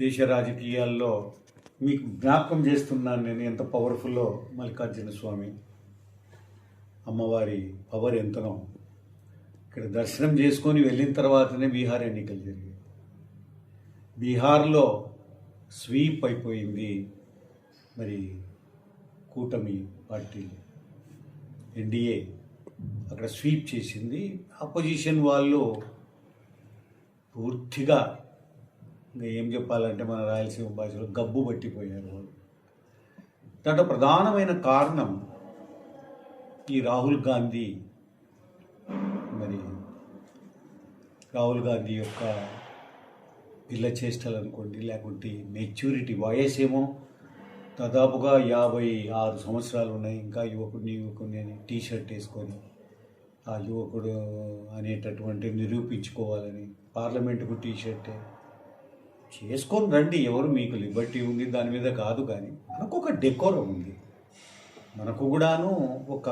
దేశ రాజకీయాల్లో మీకు జ్ఞాపకం చేస్తున్నాను నేను ఎంత పవర్ఫుల్లో మల్లికార్జున స్వామి అమ్మవారి పవర్ ఎంతనో. ఇక్కడ దర్శనం చేసుకొని వెళ్ళిన తర్వాతనే బీహార్ ఎన్నికలు జరిగాయి. బీహార్లో స్వీప్ అయిపోయింది మరి కూటమి పార్టీ ఎన్డీఏ. అక్కడ స్వీప్ చేసింది. అపోజిషన్ వాళ్ళు పూర్తిగా ఇంకా ఏం చెప్పాలంటే మన రాయలసీమ భాషలో గబ్బు పట్టిపోయారు వాళ్ళు దాంట్లో ప్రధానమైన కారణం ఈ రాహుల్ గాంధీ. మరి రాహుల్ గాంధీ యొక్క పిల్ల చేష్టలు అనుకోండి లేకుంటే మెచ్యూరిటీ వయసేమో దాదాపుగా యాభై ఆరు సంవత్సరాలు ఉన్నాయి. ఇంకా యువకుడిని యువకుడిని టీ షర్ట్ వేసుకొని ఆ యువకుడు అనేటటువంటి నిరూపించుకోవాలని పార్లమెంటుకు టీ షర్టే చేసుకొని రండి ఎవరు మీకు లిబర్టీ ఉంది దాని మీద కాదు కానీ మనకు ఒక డెకోరం ఉంది. మనకు కూడాను ఒక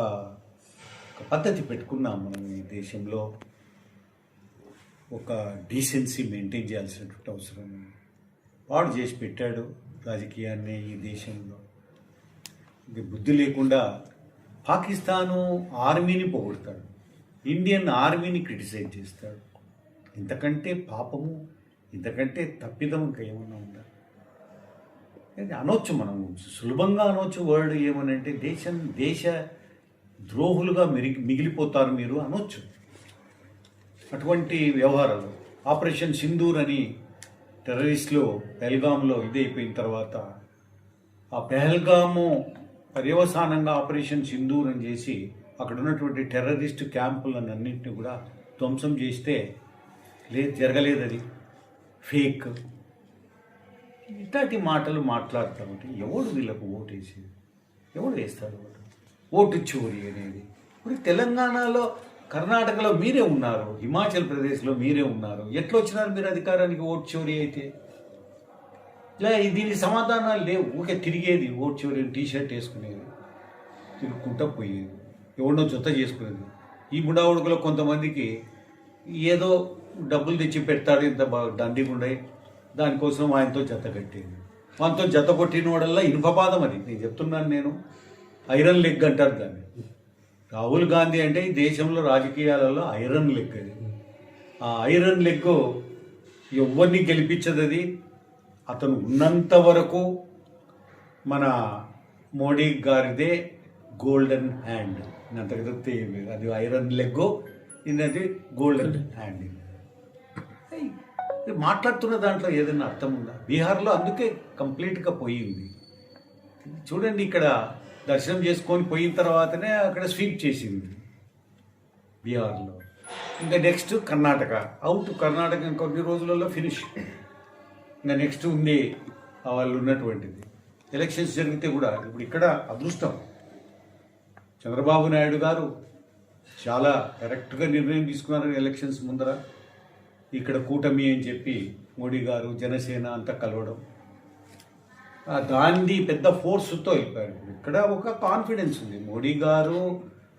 పద్ధతి పెట్టుకున్నాం మనం ఈ దేశంలో. ఒక డీసెన్సీ మెయింటైన్ చేయాల్సినటువంటి అవసరం వాడు చేసి పెట్టాడు రాజకీయాన్ని ఈ దేశంలో. ఇది బుద్ధి లేకుండా పాకిస్తాను ఆర్మీని పొగుడతాడు. ఇండియన్ ఆర్మీని క్రిటిసైజ్ చేస్తాడు. ఇంతకంటే పాపము ఇంతకంటే తప్పిదం ఇంకా ఏమన్నా ఉందా? ఇది అనొచ్చు మనం సులభంగా అనొచ్చు వర్డ్ ఏమనంటే దేశం దేశ ద్రోహులుగా మిరిగి మిగిలిపోతారు మీరు అనొచ్చు. అటువంటి వ్యవహారాలు. ఆపరేషన్ సింధూర్ అని టెర్రరిస్టులు పెహల్గాంలో ఇదైపోయిన తర్వాత ఆ పెహల్గాము పర్యవసానంగా ఆపరేషన్ సింధూర్ అని చేసి అక్కడ ఉన్నటువంటి టెర్రరిస్ట్ క్యాంపులను అన్నింటినీ కూడా ధ్వంసం చేస్తే లేదు జరగలేదు అది ఫేక్. ఇట్లాంటి మాటలు మాట్లాడుతూ ఉంటే ఎవడు వీళ్ళకు ఓటేసేది? ఎవడు వేస్తాడు ఓటు ఓటు చోరీ అనేది. ఇప్పుడు తెలంగాణలో కర్ణాటకలో మీరే ఉన్నారు హిమాచల్ ప్రదేశ్లో మీరే ఉన్నారు. ఎట్లా వచ్చినారు మీరు అధికారానికి ఓటు చోరీ అయితే? ఇలా దీనికి సమాధానాలు లేవు. ఊకే తిరిగేది ఓటు చోరీ టీ షర్ట్ వేసుకునేది. తిరుగుకుంటా పోయేది. ఎవడో జొత్త చేసుకునేది. ఈ బుడావుడుకులో కొంతమందికి ఏదో డబ్బులు తెచ్చి పెడతాడు ఇంత బాగా దండిగుండయి దానికోసం ఆయనతో జత కట్టింది. మనతో జత కొట్టిన వాడల్లా ఇనుపపాదం అది. నేను చెప్తున్నాను నేను. ఐరన్ లెగ్ అంటారు దాన్ని. రాహుల్ గాంధీ అంటే ఈ దేశంలో రాజకీయాలలో ఐరన్ లెగ్ అది. ఆ ఐరన్ లెగ్ ఎవరిని గెలిపించదు అది. అతను ఉన్నంత వరకు మన మోడీ గారిదే గోల్డెన్ హ్యాండ్. అంతకు తప్పితే లేదు అది ఐరన్ లెగ్ ఇది గోల్డెన్ హ్యాండ్ మాట్లాడుతున్న దాంట్లో ఏదైనా అర్థం ఉందా? బీహార్లో అందుకే కంప్లీట్గా పోయింది. చూడండి ఇక్కడ దర్శనం చేసుకొని పోయిన తర్వాతనే అక్కడ స్వీప్ చేసింది బీహార్లో. ఇంకా నెక్స్ట్ కర్ణాటక. అవుట్ కర్ణాటక ఇంకొన్ని రోజులలో ఫినిష్. ఇంకా నెక్స్ట్ ఉంది వాళ్ళు ఉన్నటువంటిది. ఎలక్షన్స్ జరిగితే కూడా ఇప్పుడు ఇక్కడ అదృష్టం. చంద్రబాబు నాయుడు గారు చాలా కరెక్ట్గా నిర్ణయం తీసుకున్నారు ఎలక్షన్స్ ముందర. ఇక్కడ కూటమి అని చెప్పి మోడీ గారు జనసేన అంతా కలవడం. ఆ దాన్ని పెద్ద ఫోర్స్తో వెళ్ళిపోయారు ఇక్కడ ఒక కాన్ఫిడెన్స్ ఉంది. మోడీ గారు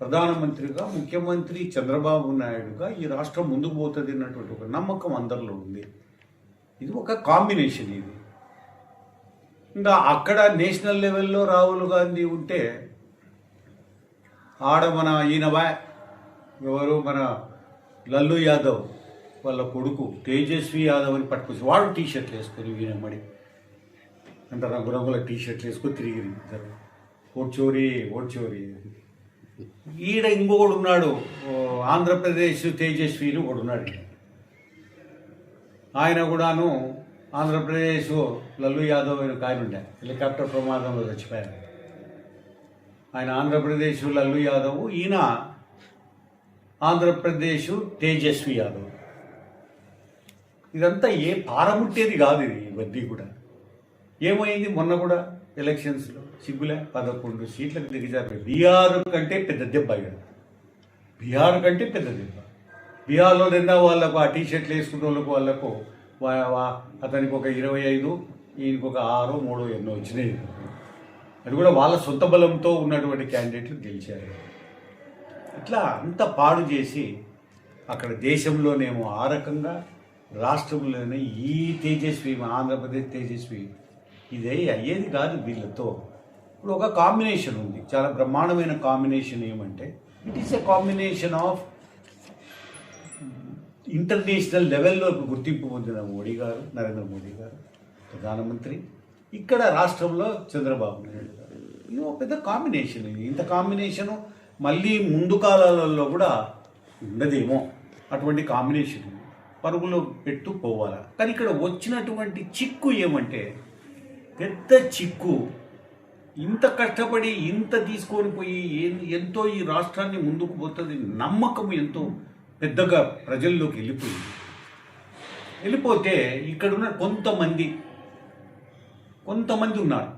ప్రధానమంత్రిగా ముఖ్యమంత్రి చంద్రబాబు నాయుడుగా ఈ రాష్ట్రం ముందుకు పోతుంది అన్నటువంటి ఒక నమ్మకం అందరిలో ఉంది. ఇది ఒక కాంబినేషన్ ఇది. ఇంకా అక్కడ నేషనల్ లెవెల్లో రాహుల్ గాంధీ ఉంటే ఆడ మన ఈయన ఎవరు? మన లల్లు యాదవ్ వాళ్ళ కొడుకు తేజస్వి యాదవ్ అని పట్టుకొచ్చి వాడు టీ షర్ట్లు వేసుకొని వీనమ్మడి అంటే రంగురంగుల టీ షర్ట్లు వేసుకొని తిరిగి ఇద్దరు ఓడ్చోరి ఓడ్చోరి. ఈడ ఇంకొకడు ఉన్నాడు. ఓ ఆంధ్రప్రదేశ్ తేజస్విని ఒకడు ఉన్నాడు ఆయన కూడాను ఆంధ్రప్రదేశ్ లల్లు యాదవ్ అని ఆయన ఉండే. హెలికాప్టర్ ప్రమాదంలో చచ్చిపోయారు ఆయన ఆంధ్రప్రదేశ్ లల్లు యాదవ్ ఈయన ఆంధ్రప్రదేశ్ తేజస్వి యాదవ్. ఇదంతా ఏ పారముట్టేది కాదు ఇది ఇవన్నీ కూడా. ఏమైంది? మొన్న కూడా ఎలక్షన్స్లో సిగ్గులే? పదకొండు సీట్లకు దిగజారు బీహార్ కంటే పెద్ద దెబ్బ ఇక్కడ బీహార్ కంటే పెద్ద దెబ్బ. బీహార్లో నిన్న వాళ్ళకు ఆ టీ షర్ట్లు వేసుకున్న వాళ్ళకు వాళ్ళకు అతనికి ఒక ఇరవై ఐదు ఈయనకు ఒక ఆరు మూడు ఎన్నో వచ్చినాయి. అది కూడా వాళ్ళ సొంత బలంతో ఉన్నటువంటి క్యాండిడేట్లు గెలిచారు. ఇట్లా అంత పాడు చేసి అక్కడ దేశంలోనేమో ఆ రకంగా రాష్ట్రంలోనే ఈ తేజస్వి ఆంధ్రప్రదేశ్ తేజస్వి ఇదే అయ్యేది కాదు వీళ్ళతో. ఇప్పుడు ఒక కాంబినేషన్ ఉంది. చాలా బ్రహ్మాండమైన కాంబినేషన్ ఏమంటే it is a combination of international లెవెల్లో గుర్తింపు పొందిన మోడీ గారు నరేంద్ర మోడీ గారు ప్రధానమంత్రి. ఇక్కడ రాష్ట్రంలో చంద్రబాబు నాయుడు గారు. ఇది ఒక పెద్ద కాంబినేషన్ ఇది. ఇంత కాంబినేషను మళ్ళీ ముందు కాలాలలో కూడా ఉండదేమో. అటువంటి కాంబినేషన్ పరుగులో పెట్టుకోవాలా కానీ ఇక్కడ వచ్చినటువంటి చిక్కు ఏమంటే పెద్ద చిక్కు ఇంత కష్టపడి ఇంత తీసుకొని పోయి ఎంతో ఈ రాష్ట్రాన్ని ముందుకు పోతుంది నమ్మకం ఎంతో పెద్దగా ప్రజల్లోకి వెళ్ళిపోయింది. వెళ్ళిపోతే ఇక్కడున్న కొంతమంది కొంతమంది ఉన్నారు.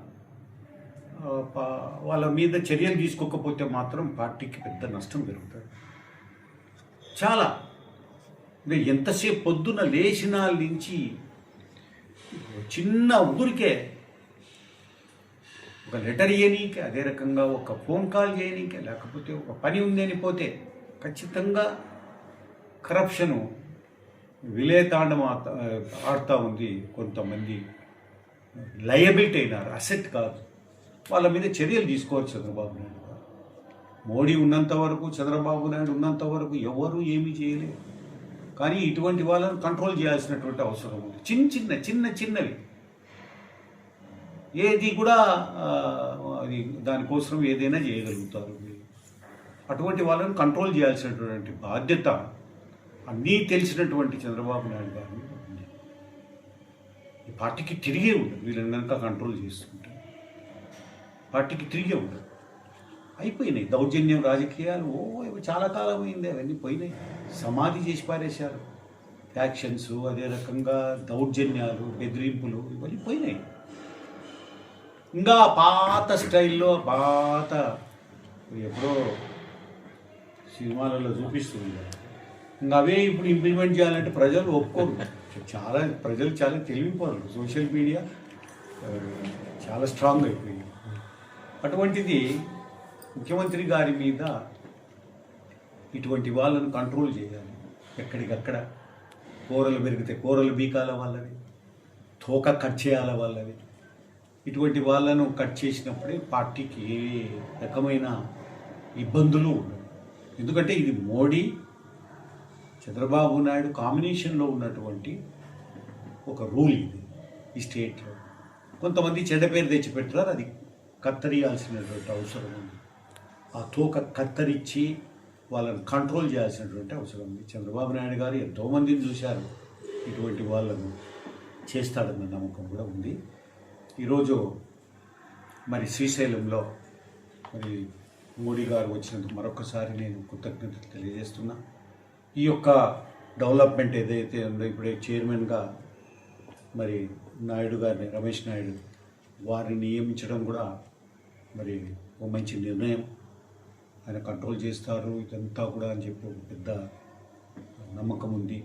వాళ్ళ మీద చర్యలు తీసుకోకపోతే మాత్రం పార్టీకి పెద్ద నష్టం జరుగుతుంది చాలా. ఎంతసేపు పొద్దున లేచిన నుంచి చిన్న ఊరికే ఒక లెటర్ చేయనీకి అదే రకంగా ఒక ఫోన్ కాల్ చేయనీకే లేకపోతే ఒక పని ఉందని పోతే ఖచ్చితంగా కరప్షను విలేతాండం ఆడుతూ ఉంది కొంతమంది. లయబిలిటీ అయినారు అసెట్ కాదు. వాళ్ళ మీద చర్యలు తీసుకోవచ్చు చంద్రబాబు నాయుడు మోడీ ఉన్నంత వరకు చంద్రబాబు నాయుడు ఉన్నంత వరకు ఎవరు ఏమీ చేయలేరు కానీ ఇటువంటి వాళ్ళను కంట్రోల్ చేయాల్సినటువంటి అవసరం ఉంది. చిన్న చిన్న చిన్న చిన్నవి. ఏది కూడా అది దానికోసం ఏదైనా చేయగలుగుతారు అటువంటి వాళ్ళని కంట్రోల్ చేయాల్సినటువంటి బాధ్యత అన్నీ తెలిసినటువంటి చంద్రబాబు నాయుడు గారు ఉంది. ఈ పార్టీకి తిరిగే ఉండదు వీళ్ళందరికీ కంట్రోల్ చేసుకుంటే. పార్టీకి తిరిగి ఉండదు అయిపోయినాయి దౌర్జన్యం రాజకీయాలు ఓ చాలా కాలం అయింది అవన్నీ పోయినాయి. సమాధి చేసి పారేశారు. యాక్షన్స్ అదే రకంగా దౌర్జన్యాలు బెదిరింపులు ఇవన్నీ పోయినాయి. ఇంకా పాత స్టైల్లో పాత ఎప్పుడో సినిమాలలో చూపిస్తుంది. ఇంకా అవే ఇప్పుడు ఇంప్లిమెంట్ చేయాలంటే ప్రజలు ఒప్పుకోరు. చాలా ప్రజలు చాలా తెలివిపోరు. సోషల్ మీడియా చాలా స్ట్రాంగ్ అయిపోయింది. అటువంటిది ముఖ్యమంత్రి గారి మీద ఇటువంటి వాళ్ళను కంట్రోల్ చేయాలి. ఎక్కడికక్కడ కూరలు పెరిగితే కూరలు బీకాల వాళ్ళవి తోక కట్ చేయాల వాళ్ళవి. ఇటువంటి వాళ్ళను కట్ చేసినప్పుడే పార్టీకి ఏ రకమైన ఇబ్బందులు ఉండవు. ఎందుకంటే ఇది మోడీ చంద్రబాబు నాయుడు కాంబినేషన్లో ఉన్నటువంటి ఒక రూల్ ఇది ఈ స్టేట్లో. కొంతమంది చెడ్డ పేరు తెచ్చిపెట్టారు అది కత్తరియాల్సినటువంటి అవసరం ఉంది. ఆ తోక కత్తరించి వాళ్ళని కంట్రోల్ చేయాల్సినటువంటి అవసరం ఉంది. చంద్రబాబు నాయుడు గారు ఎంతోమందిని చూశారు. ఇటువంటి వాళ్ళను చేస్తాడన్న నమ్మకం కూడా ఉంది. ఈరోజు మరి శ్రీశైలంలో మరి మోడీ గారు వచ్చినందుకు మరొకసారి నేను కృతజ్ఞతలు తెలియజేస్తున్నా. ఈ యొక్క డెవలప్మెంట్ ఏదైతే ఉందో ఇప్పుడే చైర్మన్గా మరి నాయుడు గారిని రమేష్ నాయుడు వారిని నియమించడం కూడా మరి ఓ మంచి నిర్ణయం. ఆయన కంట్రోల్ చేస్తారు ఇదంతా కూడా అని చెప్పి ఒక పెద్ద నమ్మకం ఉంది.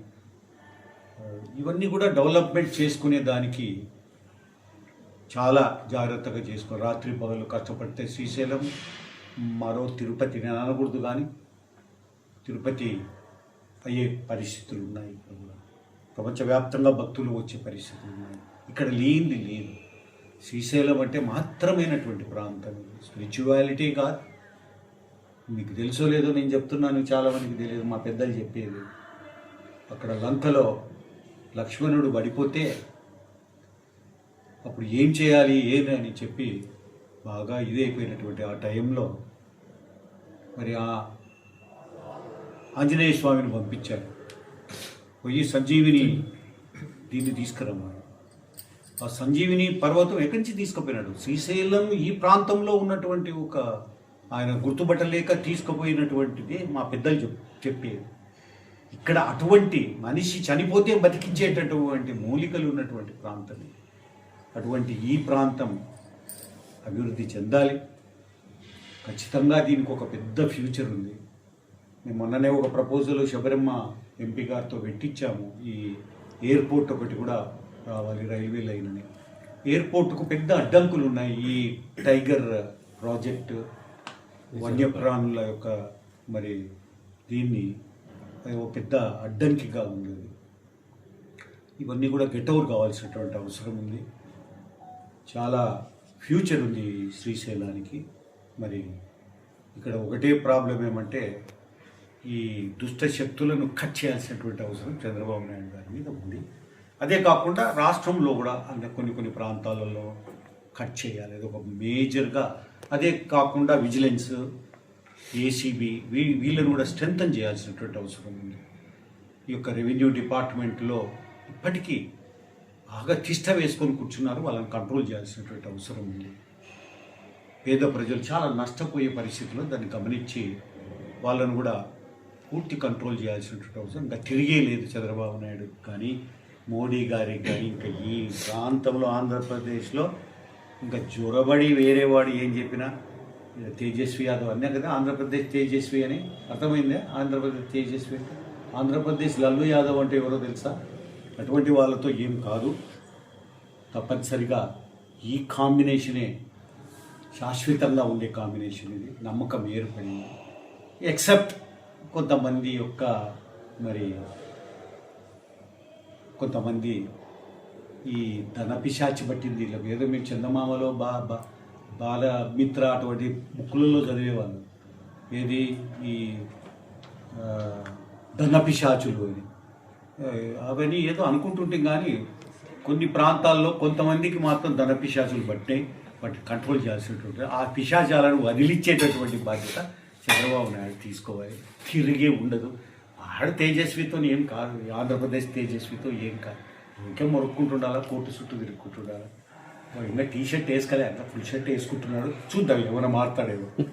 ఇవన్నీ కూడా డెవలప్మెంట్ చేసుకునే దానికి చాలా జాగ్రత్తగా చేసుకో రాత్రి పగలు కష్టపడితే శ్రీశైలం మరో తిరుపతి నేను అనకూడదు కానీ తిరుపతి అయ్యే పరిస్థితులు ఉన్నాయి. ఇక్కడ కూడా ప్రపంచవ్యాప్తంగా భక్తులు వచ్చే పరిస్థితులు ఉన్నాయి. ఇక్కడ లేనిది లేదు. శ్రీశైలం అంటే మాత్రమైనటువంటి ప్రాంతం. స్పిరిచువాలిటీ కాదు. మీకు తెలుసో లేదో నేను చెప్తున్నాను చాలా మందికి తెలియదు మా పెద్దలు చెప్పేది. అక్కడ లంకలో లక్ష్మణుడు పడిపోతే అప్పుడు ఏం చేయాలి ఏది అని చెప్పి బాగా ఇదైపోయినటువంటి ఆ టైంలో మరి ఆ ఆంజనేయ స్వామిని పంపించారు. పోయి సంజీవిని దీన్ని తీసుకురమ్మా సంజీవిని పర్వతం ఎక్కడి నుంచి తీసుకుపోయినాడు? శ్రీశైలం ఈ ప్రాంతంలో ఉన్నటువంటి ఒక ఆయన గుర్తుపట్టలేక తీసుకుపోయినటువంటిది మా పెద్దలు చెప్ చెప్పేది. ఇక్కడ అటువంటి మనిషి చనిపోతే బతికించేటటువంటి మూలికలు ఉన్నటువంటి ప్రాంతం అటువంటి ఈ ప్రాంతం అభివృద్ధి చెందాలి. ఖచ్చితంగా దీనికి ఒక పెద్ద ఫ్యూచర్ ఉంది. మేము మొన్ననే ఒక ప్రపోజల్ శబరమ్మ ఎంపీ గారితో పెట్టించాము. ఈ ఎయిర్పోర్ట్ ఒకటి కూడా రావాలి రైల్వే లైన్ అని. ఎయిర్పోర్ట్కు పెద్ద అడ్డంకులు ఉన్నాయి ఈ టైగర్ ప్రాజెక్ట్. వన్యప్రాణుల యొక్క మరి దీన్ని అది ఒక పెద్ద అడ్డంకిగా ఉంది ఇవన్నీ కూడా గెట్ ఓవర్ కావాల్సినటువంటి అవసరం ఉంది. చాలా ఫ్యూచర్ ఉంది శ్రీశైలానికి. మరి ఇక్కడ ఒకటే ప్రాబ్లం ఏమంటే ఈ దుష్ట శక్తులను కట్ చేయాల్సినటువంటి అవసరం చంద్రబాబు నాయుడు గారి మీద ఉంది. అదే కాకుండా రాష్ట్రంలో కూడా అంటే కొన్ని కొన్ని ప్రాంతాలలో కట్ చేయాలి. అది ఒక మేజర్గా అదే కాకుండా విజిలెన్స్ ఏసీబీ వీ వీళ్ళను కూడా స్ట్రెంగ్తన్ చేయాల్సినటువంటి అవసరం ఉంది. ఈ యొక్క రెవెన్యూ డిపార్ట్మెంట్లో ఇప్పటికీ బాగా తిష్ట వేసుకొని కూర్చున్నారు. వాళ్ళని కంట్రోల్ చేయాల్సినటువంటి అవసరం ఉంది. పేద ప్రజలు చాలా నష్టపోయే పరిస్థితిలో దాన్ని గమనించి వాళ్ళను కూడా పూర్తి కంట్రోల్ చేయాల్సినటువంటి అవసరం. ఇంకా తిరిగే లేదు చంద్రబాబు నాయుడు. కానీ మోడీ గారికి కానీ ఇంకా ఈ ప్రాంతంలో ఆంధ్రప్రదేశ్లో ఇంకా జ్వరబడి వేరేవాడు ఏం చెప్పినా? తేజస్వి యాదవ్ అన్నా కదా ఆంధ్రప్రదేశ్ తేజస్వి అని. అర్థమైందా? ఆంధ్రప్రదేశ్ తేజస్వి ఆంధ్రప్రదేశ్ లల్లు యాదవ్ అంటే ఎవరో తెలుసా? అటువంటి వాళ్ళతో ఏం కాదు. తప్పనిసరిగా ఈ కాంబినేషనే శాశ్వతంగా ఉండే కాంబినేషన్ ఇది. నమ్మకం ఏర్పడింది. ఎక్సెప్ట్ కొంతమంది యొక్క మరి కొంతమంది ఈ ధన పిశాచి పట్టింది. వీళ్ళకి ఏదో మేము చందమామలో బా బా బాల మిత్ర అటువంటి బుక్కులలో చదివేవాళ్ళు. ఏది? ఈ ఆ, ధన పిశాచులు అని. అవన్నీ ఏదో అనుకుంటుంటే కానీ కొన్ని ప్రాంతాల్లో కొంతమందికి మాత్రం ధన పిశాచులు పట్టినాయి వాటిని కంట్రోల్ చేయాల్సినటువంటి ఆ పిశాచాలను వదిలిచ్చేటటువంటి బాధ్యత చంద్రబాబు నాయుడు తీసుకోవాలి. తిరిగే ఉండదు. ఆడ తేజస్వితో ఏం కాదు. ఆంధ్రప్రదేశ్ తేజస్వితో ఏం కాదు. ఇంకే మొరుక్కుంటుండాలా కోర్టు చుట్టూ తిరుక్కుంటుండాలా? ఇంకా టీ షర్ట్ వేసుకోలే అంత ఫుల్ షర్ట్ వేసుకుంటున్నాడు. చూద్దాం ఏమైనా మారుతాడేమో.